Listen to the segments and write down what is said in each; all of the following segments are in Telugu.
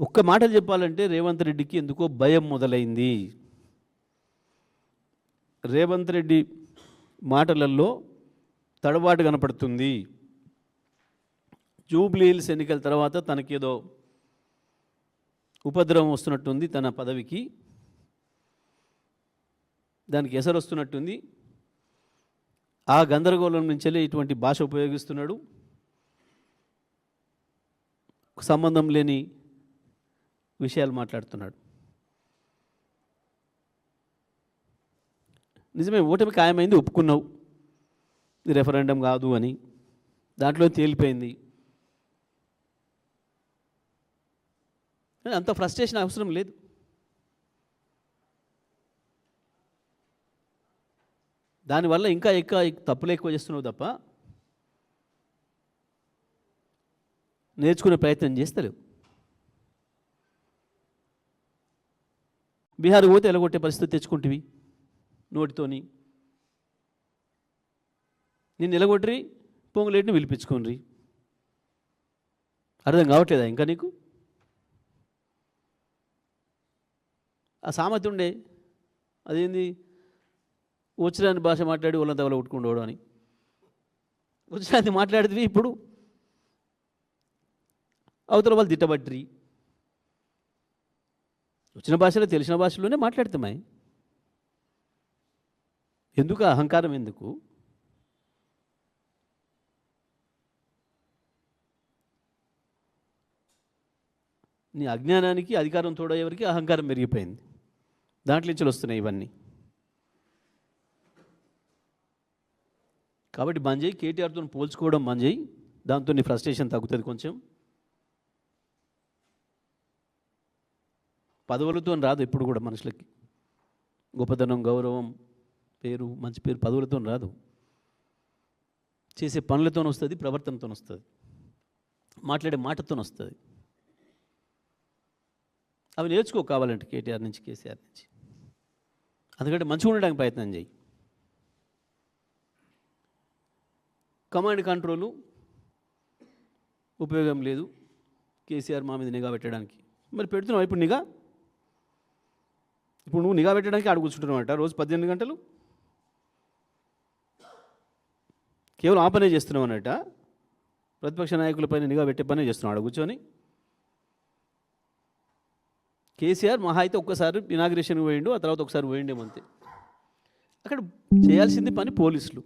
ఒక్క మాటలు చెప్పాలంటే రేవంత్ రెడ్డికి ఎందుకో భయం మొదలైంది. రేవంత్ రెడ్డి మాటలలో తడబాటు కనపడుతుంది. జూబ్లీహిల్స్ ఎన్నికల తర్వాత తనకేదో ఉపద్రవం వస్తున్నట్టుంది తన పదవికి. దానికి ఎసరు వస్తున్నట్టుంది. ఆ గందరగోళం నుంచే ఇటువంటి భాష ఉపయోగిస్తున్నాడు. సంబంధం లేని విషయాలు మాట్లాడుతున్నాడు. నిజమే ఓటమి ఖాయమైంది ఒప్పుకున్నావు. ఇది రెఫరెండం కాదు అని. దాంట్లో తేలిపోయింది. అంత ఫ్రస్ట్రేషన్ అవసరం లేదు. దానివల్ల ఇంకా ఎక్కువ తప్పులు ఎక్కువ చేస్తున్నావు తప్ప నేర్చుకునే ప్రయత్నం చేస్తలేవు. బీహార్ పోతే ఎలగొట్టే పరిస్థితి తెచ్చుకుంటువి నోటితోని. నేను ఎలగొట్టరి పొంగులేటిని పిలిపించుకోండి అర్థం కావట్లేదా ఇంకా నీకు? ఆ సామర్థ్యం ఉండే. అదేంది? వచ్చిరాని భాష మాట్లాడి వాళ్ళంతా వాళ్ళు కొట్టుకుండోడు అని. వచ్చిరాని మాట్లాడితే ఇప్పుడు. అవతల వాళ్ళు తిట్టబట్టిరి. వచ్చిన భాషలో తెలిసిన భాషలోనే మాట్లాడతామాయి ఎందుకు అహంకారం ఎందుకు? నీ అజ్ఞానానికి అధికారం తోడయ్యేవరికి అహంకారం పెరిగిపోయింది. దాంట్లో నుంచి వస్తున్నాయి ఇవన్నీ. కాబట్టి బంద్ చేయి కేటీఆర్తో పోల్చుకోవడం బంద్ చేయి దాంతో నీ ఫ్రస్ట్రేషన్ తగ్గుతుంది కొంచెం. పదవులతో రాదు ఎప్పుడు కూడా మనుషులకి. గొప్పతనం గౌరవం పేరు మంచి పేరు పదవులతో రాదు. చేసే పనులతో వస్తుంది ప్రవర్తనతో వస్తుంది. మాట్లాడే మాటతో వస్తుంది. అవి నేర్చుకో కావాలంటే కేటీఆర్ నుంచి కేసీఆర్ నుంచి. అందుకంటే మంచిగా ఉండడానికి ప్రయత్నం చేయి కమాండ్ కంట్రోలు ఉపయోగం లేదు. కేసీఆర్ మా మీద నిఘా పెట్టడానికి. మరి పెడుతున్నావు ఇప్పుడు నిఘా? ఇప్పుడు నువ్వు నిఘా పెట్టడానికి ఆడ అంట. రోజు పద్దెనిమిది గంటలు? కేవలం ఆ పనే చేస్తున్నావు అన్నట. ప్రతిపక్ష నాయకులపైన నిఘా పెట్టే పనే చేస్తున్నావు. ఆడ కూర్చొని కేసీఆర్ మహా అయితే ఒక్కసారి ఇనాగ్రేషన్ పోయిండు ఆ తర్వాత ఒకసారి పోయిండేమంతే అక్కడ చేయాల్సింది పని పోలీసులు.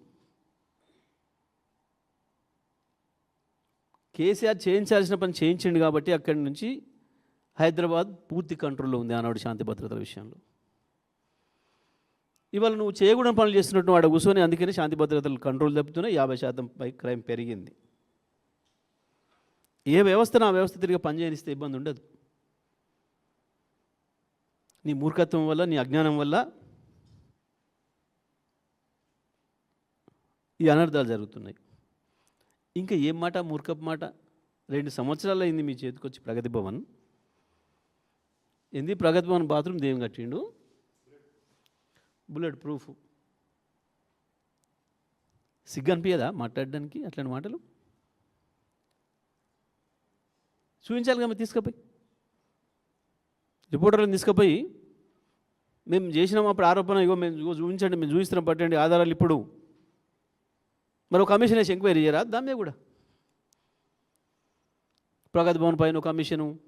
కేసీఆర్ చేయించాల్సిన పని చేయించండి కాబట్టి అక్కడి నుంచి హైదరాబాద్ పూర్తి కంట్రోల్లో ఉంది ఆనాడు శాంతి భద్రతల విషయంలో. ఇవాళ నువ్వు చేయకూడని పనులు చేస్తున్నట్టు వాడు కూర్చొని అందుకనే శాంతి భద్రతలు కంట్రోల్ తప్పుతున్నాయి యాభై శాతం పై క్రైమ్ పెరిగింది. ఏ వ్యవస్థను ఆ వ్యవస్థ తిరిగి పనిచేయనిస్తే ఇబ్బంది ఉండదు. నీ మూర్ఖత్వం వల్ల నీ అజ్ఞానం వల్ల ఈ అనర్థాలు జరుగుతున్నాయి. ఇంకా ఏం మాట మూర్ఖపు మాట? రెండు సంవత్సరాలు అయింది మీ చేతికి వచ్చి ప్రగతి భవన్. ఏంది? ప్రగతి భవన్ బాత్రూమ్ దేం కట్టిండు? Bullet proof. సిగ్గు అనిపించదా మాట్లాడడానికి అట్లాంటి మాటలు? చూపించాలి కదా తీసుకుపోయి. రిపోర్టర్లను తీసుకుపోయి మేము చేసినాం అప్పుడు ఆరోపణ ఇగో మేము చూపించండి మేము చూపిస్తున్నాం పట్టండి ఆధారాలు ఇప్పుడు. మరి ఒక కమిషన్ వేసి ఎంక్వైరీ చేయరా? దాని మీద కూడా. ప్రగతి భవన్ పైన కమిషను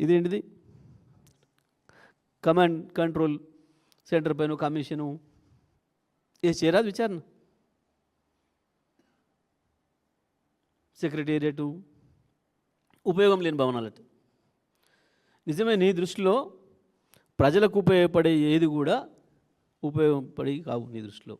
ఇదేంటిది? కమాండ్ కంట్రోల్ సెంటర్ పైన కమిషను ఏ చేయరాదు విచారణ? సెక్రటేరియటు ఉపయోగం లేని భవనాలట. నిజమే నీ దృష్టిలో ప్రజలకు ఉపయోగపడే ఏది కూడా ఉపయోగపడి కావు నీ దృష్టిలో.